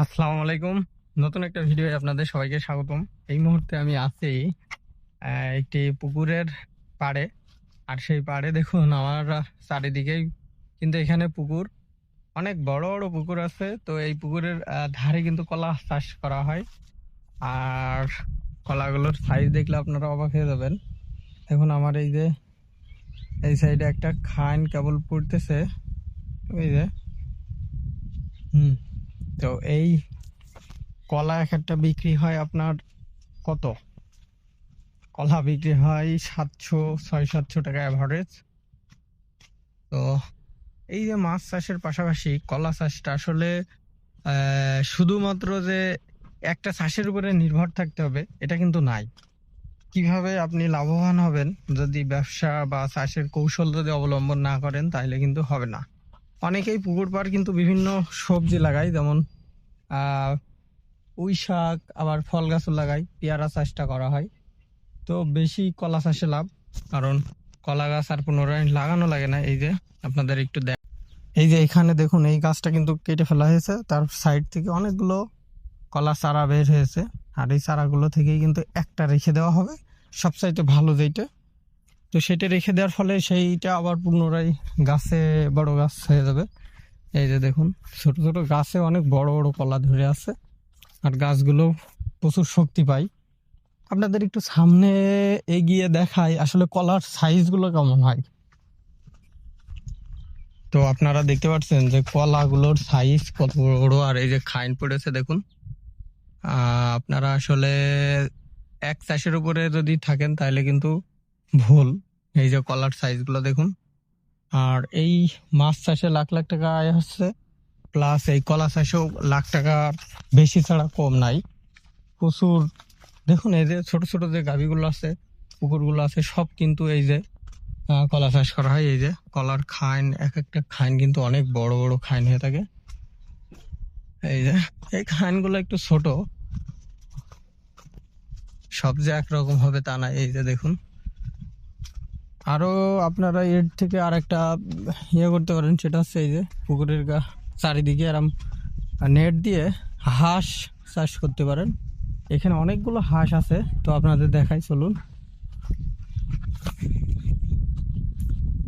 আসসালামু আলাইকুম। নতুন একটা ভিডিও আপনাদের সবাইকে স্বাগতম। এই মুহূর্তে আমি আছি একটি পুকুরের পাড়ে। আর সেই পাড়ে দেখুন আমার চারিদিকেই কিন্তু এখানে পুকুর। অনেক বড় বড় পুকুর আছে, তো এই পুকুরের ধারে কিন্তু কলা চাষ করা হয়। আর কলাগুলোর সাইজ দেখলে আপনারা অবাক হয়ে যাবেন। দেখুন আমার এই যে, এই সাইডে একটা খান কেবল পড়তেছে। এই যে, হুম। তো এই কলা এক একটা বিক্রি হয় আপনার কত? কলা বিক্রি হয় সাতশো, ছয় সাতশো টাকা অ্যাভারেজ তো এই যে মাছ চাষের পাশাপাশি কলা চাষটা আসলে শুধুমাত্র যে একটা চাষের উপরে নির্ভর থাকতে হবে, এটা কিন্তু নাই। কীভাবে আপনি লাভবান হবেন যদি ব্যবসা বা চাষের কৌশল যদি অবলম্বন না করেন, তাহলে কিন্তু হবে না। অনেকেই পুকুর পাড় কিন্তু বিভিন্ন সবজি লাগায়, যেমন পুঁই শাক, আবার ফল গাছও লাগাই পেয়ারা চাষটা করা হয়। তো বেশি কলা চাষে লাভ, কারণ কলা গাছ আর পুনরায় লাগানো লাগে না, এই যে আপনাদের একটু দেখ এই যে এখানে দেখুন, এই গাছটা কিন্তু কেটে ফেলা হয়েছে, তার সাইড থেকে অনেকগুলো কলা চারা বের হয়েছে, আর এই চারাগুলো থেকেই কিন্তু একটা রেখে দেওয়া হবে, সবচাইতে ভালো যেইটা তো সেটা রেখে দেওয়ার ফলে সেইটা আবার পুনরায় গাছে বড় গাছ হয়ে যাবে। এই যে দেখুন, ছোট ছোট গাছে অনেক বড় বড় কলা ধরে আছে আর গাছগুলো প্রচুর শক্তি পায়। আপনাদের একটু সামনে এগিয়ে দেখায় আসলে কলার সাইজগুলো কেমন হয়। তো আপনারা দেখতে পাচ্ছেন যে কলাগুলোর সাইজ কত বড় আর এই যে খাইন পড়েছে দেখুন। আপনারা আসলে এক চাষের উপরে যদি থাকেন তাহলে কিন্তু ভুল। এই যে কলার সাইজগুলো দেখুন। আর এই মাছ চাষে লাখ লাখ টাকা আয় হচ্ছে। প্লাস এই কলা চাষেও লাখ টাকার বেশি ছাড়া কম নাই। প্রচুর। দেখুন, এই যে ছোট ছোট যে গাভিগুলো আছে, পুকুরগুলো আছে, সব কিন্তু এই যে কলা চাষ করা হয়। এই যে কলার খাইন, এক একটা খাইন কিন্তু অনেক বড় বড় খাইন হয়ে থাকে। এই যে, এই খাইনগুলো একটু ছোট। সব যে একরকম হবে তা না। এই যে দেখুন। আরও আপনারা এর থেকে আর একটা ইয়ে করতে পারেন, সেটা হচ্ছে এই যে পুকুরের গা চারিদিকে এরম নেট দিয়ে হাঁস চাষ করতে পারেন। এখানে অনেকগুলো হাঁস আছে, তো আপনাদের দেখাই, চলুন।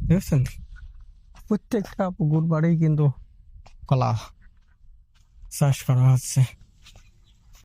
দেখছেন? প্রত্যেকটা পুকুর বাড়ি কিন্তু কলা চাষ করা হচ্ছে।